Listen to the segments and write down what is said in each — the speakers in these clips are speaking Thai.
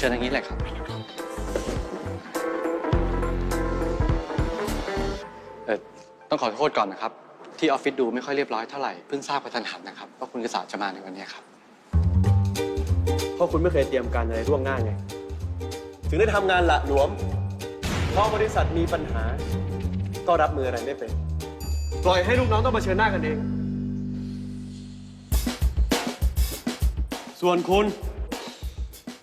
เชิญทางนี้เลยครับ เออต้องขอโทษก่อนนะครับ ที่ออฟฟิศดูไม่ค่อยเรียบร้อยเท่าไหร่เพิ่งทราบกระทันหันนะครับว่าคุณกษาจะมาในวันนี้ครับ เพราะคุณไม่เคยเตรียมการอะไรล่วงหน้าไง ถึงได้ทำงานหละหลวมพอบริษัทมีปัญหา ก็รับมืออะไรไม่เป็น ปล่อยให้ลูกน้องต้องมาเชิญหน้ากันเอง ส่วนคุณ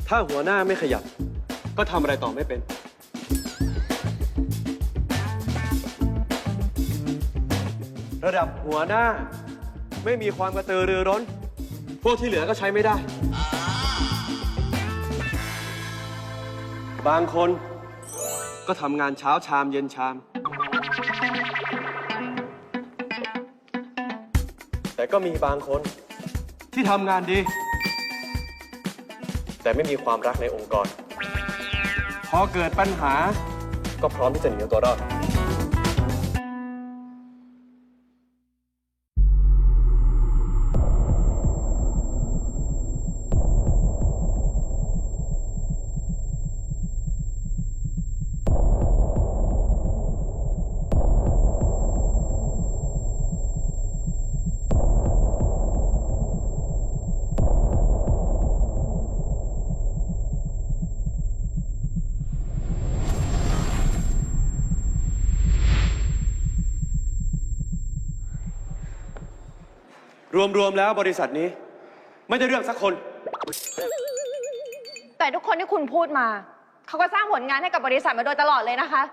ถ้าหัวหน้าไม่ขยับ ก็ทำอะไรต่อไม่เป็น ระดับหัวหน้า ไม่มีความกระตือรือร้น พวกที่เหลือก็ใช้ไม่ได้ บางคนก็ทำงานเช้าชามเย็นชาม แต่ก็มีบางคนที่ทำงานดี แต่ไม่มีความรักในองค์กร พอเกิดปัญหาก็พร้อมที่จะหนีเอาตัวรอด รวมๆแล้วบริษัทนี้ ไม่ได้เรื่องสักคน แต่ทุกคนที่คุณพูดมา เขาก็สร้างผลงานให้กับบริษัทมาโดยตลอดเลยนะคะ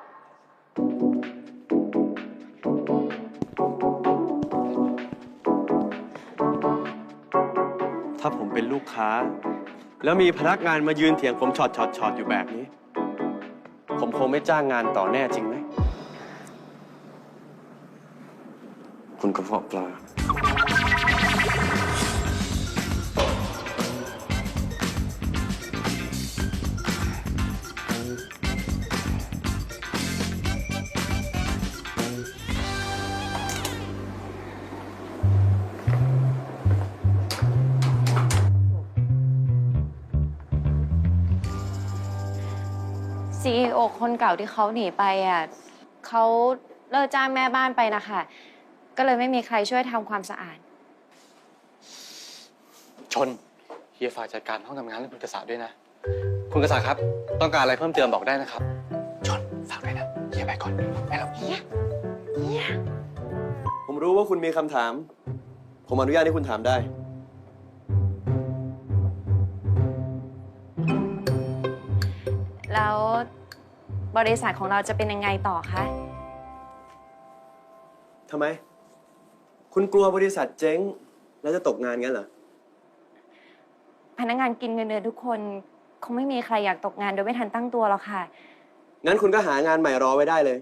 ถ้าผมเป็นลูกค้า แล้วมีพนักงานมายืนเถียงผมช็อตช็อตช็อตอยู่แบบนี้ ผมคงไม่จ้างงานต่อแน่จริงไหม คุณกระเพาะปลา CEO คนเก่าที่เขาหนีไปอะเขาเลิกจ้างแม่บ้านไปนะคะก็เลยไม่มีใครช่วยทำความสะอาด ชนเฮียฝากจัดการห้องทำงานเรื่องคุณกษาด้วยนะ คุณกษาครับ ต้องการอะไรเพิ่มเติมบอกได้นะครับ ชนฝากด้วยนะเฮียไปก่อนไปแล้วผมรู้ว่าคุณมีคำถาม ผมอนุญาตให้คุณถามได้ บริษัทของเราจะเป็นยังไงต่อคะ ทำไม คุณกลัวบริษัทเจ๊ง แล้วจะตกงานงั้นเหรอ พนักงานกินเงินเดือนทุกคน คงไม่มีใครอยากตกงานโดยไม่ทันตั้งตัวหรอกค่ะ งั้นคุณก็หางานใหม่รอไว้ได้เลย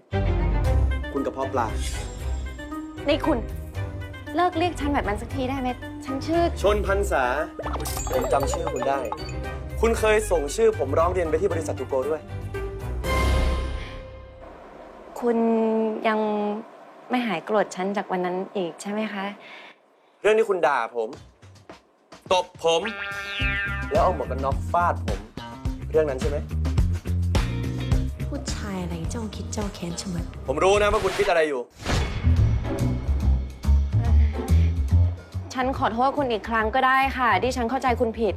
คุณกระเพาะปลา นี่คุณ เลิกเรียกฉันแบบนั้นสักทีได้ไหม ฉันชื่อ ชนพันษา ผมจำชื่อคุณได้ คุณเคยส่งชื่อผมร้องเรียนไปที่บริษัททูโกด้วย คุณยังไม่หายโกรธฉันจากวันนั้นอีกใช่ไหมคะ เรื่องที่คุณด่าผม ตบผม แล้วเอาหมวกกันน็อกฟาดผม เรื่องนั้นใช่ไหม ผู้ชายอะไรเจ้าคิดเจ้าแค้นชะมัดผมรู้นะว่าคุณคิดอะไรอยู่ ฉันขอโทษคุณอีกครั้งก็ได้ค่ะ ที่ฉันเข้าใจคุณผิด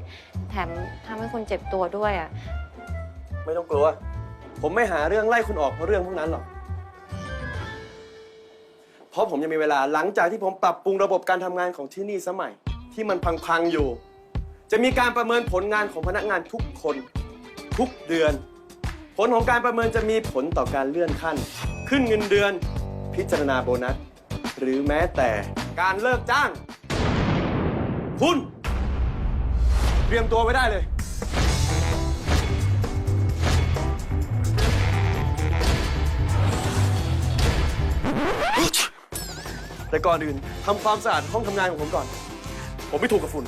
แถมทำให้คุณเจ็บตัวด้วยอะ ไม่ต้องกลัว ผมไม่หาเรื่องไล่คุณออกเพราะเรื่องพวกนั้นหรอก เพราะผมยังมีเวลาหลังจากที่ผมปรับปรุงระบบการทำงานของที่นี่สมัย ที่มันพังๆอยู่ จะมีการประเมินผลงานของพนักงานทุกคน ทุกเดือน ผลของการประเมินจะมีผลต่อการเลื่อนขั้น ขึ้นเงินเดือน พิจารณาโบนัส หรือแม้แต่การเลิกจ้าง คุณ เตรียมตัวไว้ได้เลย แต่ก่อนอื่นทำความสะอาดห้องทำงานของผมก่อน ผมไม่ถูกกับฝุ่น